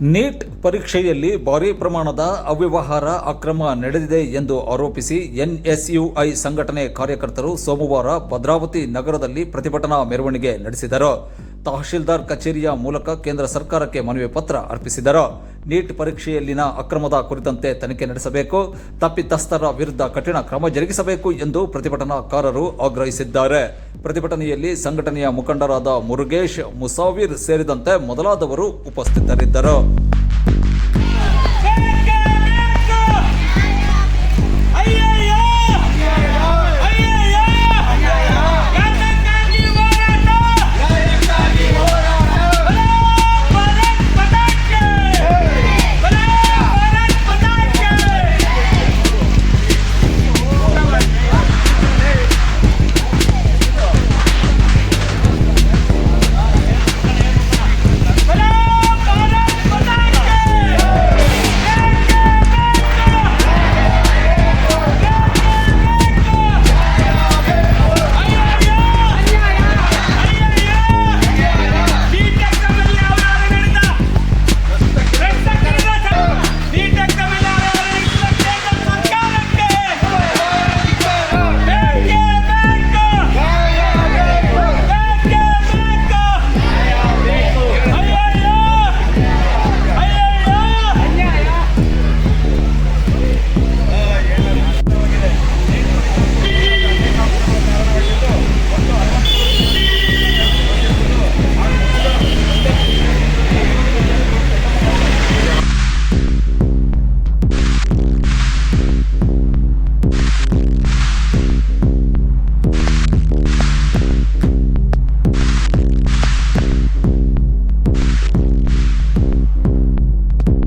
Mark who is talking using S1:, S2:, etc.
S1: Neat ಪರೀಕ್ಷೆಯಲ್ಲಿ ಭಾರೀ ಪ್ರಮಾಣದ ಅವ್ಯವಹಾರ ಅಕ್ರಮ ನಡೆದಿದೆ ಎಂದು ಆರೋಪಿಸಿ ಎನ್ಎಸ್ಯುಐ ಸಂಘಟನೆ ಕಾರ್ಯಕರ್ತರು ಸೋಮವಾರ ಭದ್ರಾವತಿ ನಗರದಲ್ಲಿ ಪ್ರತಿಭಟನಾ ಮೆರವಣಿಗೆ ನಡೆಸಿದರು. ತಹಶೀಲ್ದಾರ್ ಕಚೇರಿಯ ಮೂಲಕ ಕೇಂದ್ರ ಸರ್ಕಾರಕ್ಕೆ ಮನವಿ ಪತ್ರ ಅರ್ಪಿಸಿದರು. ನೀಟ್ ಪರೀಕ್ಷೆಯಲ್ಲಿನ ಅಕ್ರಮದ ಕುರಿತಂತೆ ತನಿಖೆ ನಡೆಸಬೇಕು. ತಪ್ಪಿತಸ್ಥರ ವಿರುದ್ಧ ಕಠಿಣ ಕ್ರಮ ಜರುಗಿಸಬೇಕು ಎಂದು ಪ್ರತಿಭಟನಾಕಾರರು ಆಗ್ರಹಿಸಿದ್ದಾರೆ. ಪ್ರತಿಭಟನೆಯಲ್ಲಿ ಸಂಘಟನೆಯ ಮುಖಂಡರಾದ ಮುರುಗೇಶ್, ಮುಸಾವಿರ್ ಸೇರಿದಂತೆ ಮೊದಲಾದವರು ಉಪಸ್ಥಿತರಿದ್ದರು.